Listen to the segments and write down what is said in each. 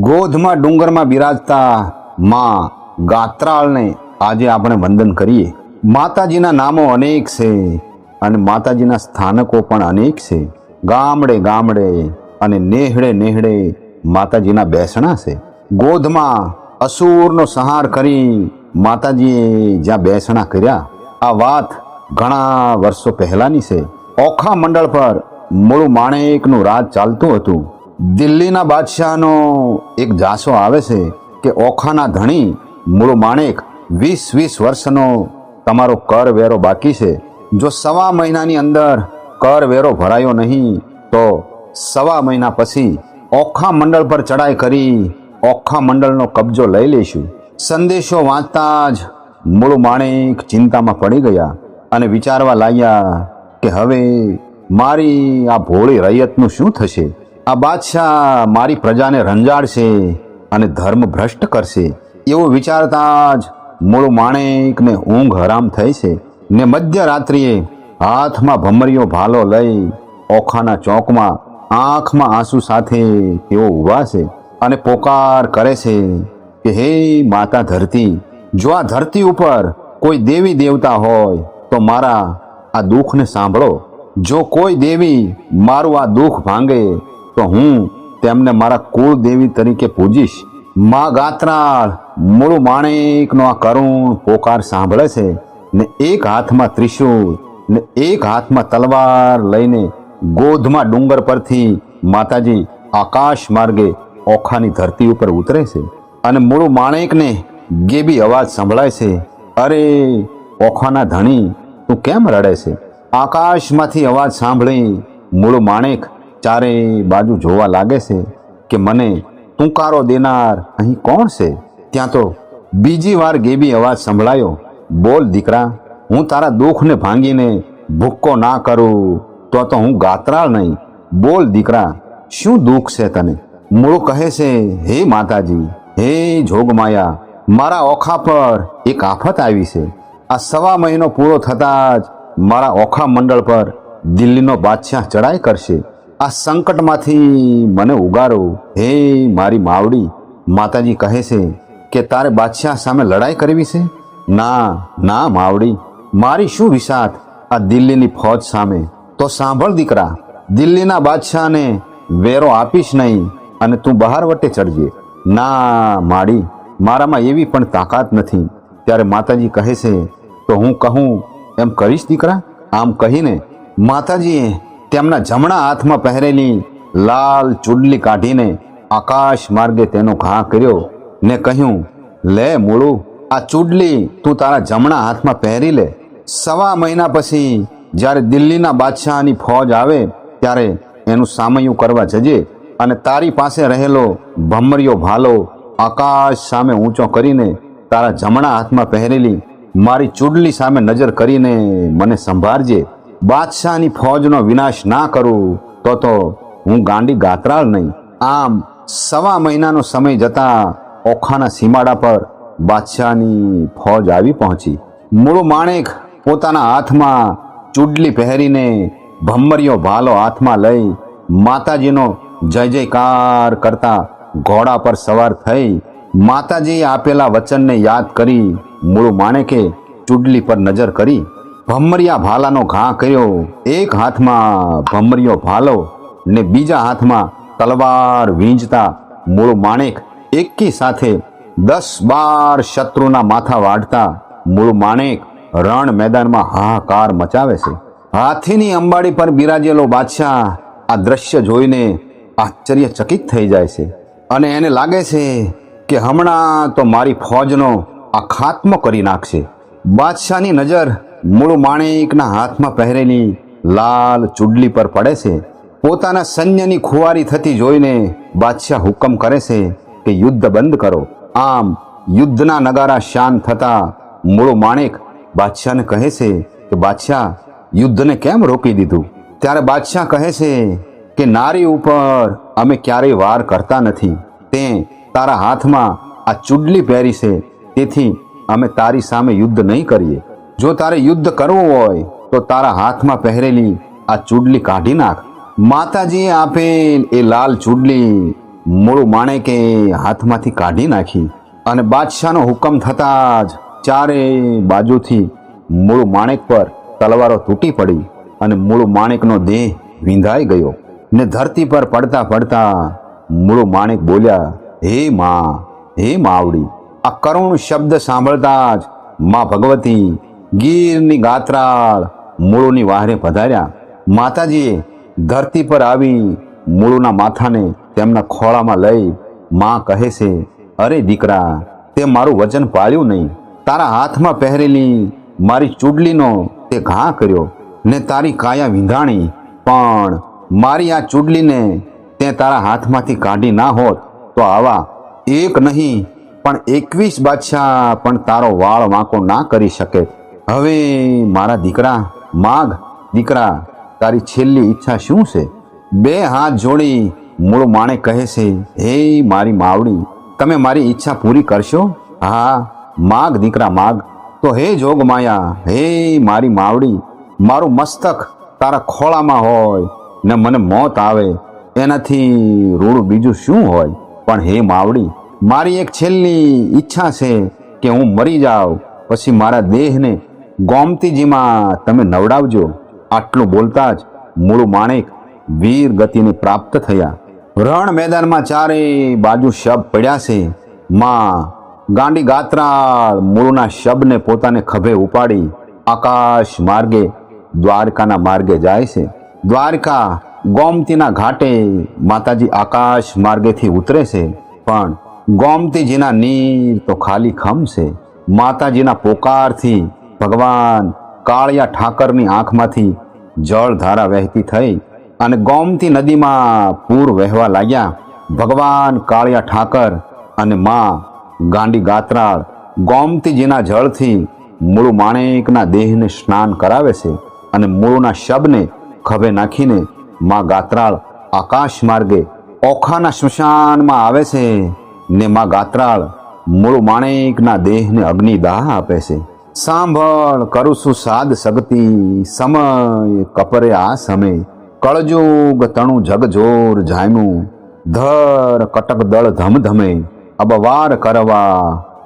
ગોધમાં ડુંગરમાં બિરાજતા માં ગાત્રાળને આજે આપણે વંદન કરીએ. માતાજીના નામો અનેક છે અને માતાજીના સ્થાનકો પણ અનેક છે. ગામડે ગામડે અને નેહડે નેહડે માતાજીના બેસણા છે. ગોધમાં અસુરનો સંહાર કરી માતાજીએ જ્યાં બેસણા કર્યા. આ વાત ઘણા વર્ષો પહેલાની છે. ઓખા મંડળ પર મૂળ માણેકનું રાજ ચાલતું હતું. દિલ્હીના બાદશાહનો એક જાસો આવે છે કે ઓખાના ધણી મૂળ માણેક વીસ વીસ વર્ષનો તમારો કર વેરો બાકી છે. જો સવા મહિનાની અંદર કર વેરો ભરાયો નહીં, તો સવા મહિના પછી ઓખા મંડળ પર ચડાઈ કરી ઓખા મંડળનો કબજો લઈ લઈશું. સંદેશો વાંચતા જ મૂળ માણેક ચિંતામાં પડી ગયા અને વિચારવા લાગ્યા કે હવે મારી આ ભોળી રૈયતનું શું થશે? આ બાદશાહ મારી પ્રજાને રંજાડશે અને ધર્મ ભ્રષ્ટ કરશે. એવું વિચારતા જ મૂળ માણેકને ઊંઘ હરામ થઈ છે. ને મધ્યરાત્રિએ હાથમાં ભમરીયો ભાલો લઈ ઓખાના ચોકમાં આંખમાં આંસુ સાથે તેઓ ઊભા છે અને પોકાર કરે છે કે હે માતા ધરતી, જો આ ધરતી ઉપર કોઈ દેવી દેવતા હોય તો મારા આ દુઃખને સાંભળો. જો કોઈ દેવી મારું આ દુઃખ ભાંગે તો હું તેમને મારા કુળ દેવી તરીકે પૂજીશ. મા ગાત્રાળ મૂળ માણેકનો આ કરુણ પોકાર સાંભળે છે ને એક હાથમાં ત્રિશૂળ ને એક હાથમાં તલવાર લઈને ગોધમાં ડુંગર પરથી માતાજી આકાશ માર્ગે ઓખાની ધરતી ઉપર ઉતરે છે અને મૂળ માણેકને ગેબી અવાજ સંભળાય છે, અરે, ઓખાના ધણી, તું કેમ રડે છે? આકાશમાંથી અવાજ સાંભળી, મૂળ માણેક ચારે બાજુ જોવા લાગે છે કે મને તુંકારો દેનાર અહીં કોણ છે? ત્યાં તો બીજી વાર ગેબી અવાજ સંભળાયો, બોલ દીકરા, હું તારા દુઃખને ભાંગીને ભૂક્કો ના કરું, તો તો હું ગાત્રાળ નહીં. બોલ દીકરા, શું દુઃખ છે તને? મૂળ કહે છે, હે માતાજી, હે જોગમાયા, મારા ઓખા પર એક આફત આવી છે. આ સવા મહિનો પૂરો થતાં જ મારા ઓખા મંડળ પર દિલ્હીનો બાદશાહ ચડાઈ કરશે. આ સંકટમાંથી મને ઉગારો. હે મારી માવડી, માતાજી કહે છે કે તારે બાદશાહ સામે લડાઈ કરવી છે? ના ના માવડી, મારી શું વિષાદ? આ દિલ્હીની ફોજ સામે. તો સાંભળ દીકરા, દિલ્હીના બાદશાહને વેરો આપીશ નહીં અને તું બહાર વટે ચડજે. ના માડી, મારામાં એવી પણ તાકાત નથી. ત્યારે માતાજી કહે છે, તો હું કહું, એમ કરીશ દીકરા? આમ કહીને માતાજીએ તેમના જમણા હાથમાં પહેરેલી લાલ ચૂડલી કાઢીને આકાશ માર્ગે તેનો ઘા કર્યો ને કહ્યું, લે મૂળું આ ચૂડલી તું તારા જમણા હાથમાં પહેરી લે. સવા મહિના પછી જ્યારે દિલ્હીના બાદશાહની ફોજ આવે ત્યારે એનું સામયું કરવા જજે અને તારી પાસે રહેલો ભમરિયો ભાલો આકાશ સામે ઊંચો કરીને તારા જમણા હાથમાં પહેરેલી મારી ચૂડલી સામે નજર કરીને મને સંભાળજે. બાદશાહની ફોજનો વિનાશ ના કરું, તો તો હું ગાંડી ગાતરાળ નહીં. આમ સવા મહિનાનો સમય જતા ઓખાના સીમાડા પર બાદશાહની ફોજ આવી પહોંચી. મૂળ માણેક પોતાના હાથમાં ચૂડલી પહેરીને ભમ્મરિયો ભાલો હાથમાં લઈ માતાજીનો જય જયકાર કરતા ઘોડા પર સવાર થઈ માતાજીએ આપેલા વચનને યાદ કરી મૂળ માણેકે ચૂડલી પર નજર કરી. ભમરિયા ભાલાનો ઘા કર્યો. એક હાથમાં ભમરિયો ભાલો ને બીજા હાથમાં તલવાર વીંજતા મૂળ માણેક એકી સાથે દસ બાર શત્રુના માથા વાઢતા મૂળ માણેક રણ મેદાનમાં હાહાકાર મચાવે છે. હાથીની અંબાડી પર બિરાજેલો બાદશાહ આ દ્રશ્ય જોઈને આશ્ચર્યચકિત થઈ જાય છે અને એને લાગે છે કે હમણાં તો મારી ફોજનો આ ખાત્મો કરી નાખશે. બાદશાહની નજર મૂળ માણેકના હાથમાં પહેરેલી લાલ ચૂડલી પર પડે છે. પોતાના સૈન્યની ખુવારી થતી જોઈને બાદશાહ હુકમ કરે છે કે યુદ્ધ બંધ કરો. આમ યુદ્ધના નગારા શાંત થતા મૂળ માણેક બાદશાહને કહે છે કે બાદશાહ, યુદ્ધને કેમ રોકી દીધું? ત્યારે બાદશાહ કહે છે કે નારી ઉપર અમે ક્યારેય વાર કરતા નથી. તે તારા હાથમાં આ ચૂડલી પહેરી છે. તેથી અમે તારી સામે યુદ્ધ નહીં કરીએ. જો તારે યુદ્ધ કરવું હોય, તો તારા હાથમાં પહેરેલી આ ચૂડલી કાઢી નાખ. માતાજીએ આપેલ એ લાલ ચૂડલી મૂળું માણેકે હાથમાંથી કાઢી નાખી અને બાદશાહનો હુકમ થતાં જ ચારે બાજુથી મૂળું માણેક પર તલવારો તૂટી પડી અને મૂળું માણેકનો દેહ વિંધાઈ ગયો ને ધરતી પર પડતા પડતા મૂળું માણેક બોલ્યા, હે માં, હે માવડી. આ કરુણ શબ્દ સાંભળતા જ માં ભગવતી ગીરની ગાત્રાળ મૂળોની વાહરે પધાર્યા. માતાજીએ ધરતી પર આવી મૂળોના માથાને તેમના ખોળામાં લઈ માં કહે છે, અરે દીકરા, તે મારું વચન પાળ્યું નહીં. તારા હાથમાં પહેરેલી મારી ચૂડલીનો તે ઘા કર્યો ને તારી કાયા વિંધાણી. પણ મારી આ ચૂડલીને તે તારા હાથમાંથી કાઢી ના હોત તો આવા એક નહીં, પણ એકવીસ બાદશાહ પણ તારો વાળ વાંકો ના કરી શકે. હવે મારા દીકરા, માગ દીકરા, તારી છેલ્લી ઈચ્છા શું છે? બે હાથ જોડી મૂળ માણે કહે છે, હે મારી માવડી, તમે મારી ઈચ્છા પૂરી કરશો? હા, માગ દીકરા, માગ. તો હે જોગ માયા, હે મારી માવડી, મારું મસ્તક તારા ખોળામાં હોય, ને મને મોત આવે, એનાથી રૂડું બીજું શું હોય? પણ હે માવડી, મારી એક છેલ્લી ઈચ્છા છે કે હું મરી જાઉં, પછી મારા દેહને ગોમતીજીમાં તમે નવડાવજો. આટલું બોલતા જ મૂળ માણેક વીર ગતિને પ્રાપ્ત થયા. રણ મેદાનમાં ચારે બાજુ શબ પડ્યા છે. માં ગાંડી ગાત્રાળ મૂળના શબને પોતાને ખભે ઉપાડી આકાશ માર્ગે, દ્વારકાના માર્ગે જાય છે. દ્વારકા ગોમતીના ઘાટે માતાજી આકાશ માર્ગેથી ઉતરે છે. પણ ગોમતીજીના નીર તો ખાલી ખમ છે. માતાજીના પોકારથી ભગવાન કાળિયા ઠાકરની આંખમાંથી જળધારા વહેતી થઈ અને ગોમતી નદીમાં પૂર વહેવા લાગ્યા. ભગવાન કાળિયા ઠાકર અને માં ગાંડી ગાત્રાળ ગોમતીજીના જળથી મૂળ માણેકના દેહને સ્નાન કરાવે છે અને મૂળના શબને ખભે નાખીને માં ગાત્રાળ આકાશ માર્ગે ઓખાના સ્મશાનમાં આવે છે ને માં ગાત્રાળ મૂળ માણેકના દેહને અગ્નિદાહ આપે છે. સાંભળ, કરું છું સાદ સગતી, સમય કપરે આ સમય. કળજુગ તણું જગજોર જામ્યું ધર કટક દળ ધમધમે. અબવાર કરવા,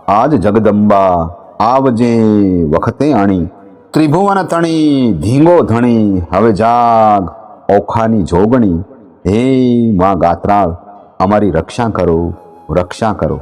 આજ જગદંબા, આવજે વખતે અણી. ત્રિભુવન તણી, ધીંગો ધણી, હવે જાગ, ઓખાની જોગણી. હે માં ગાત્રાળ, અમારી રક્ષા કરો રક્ષા કરો.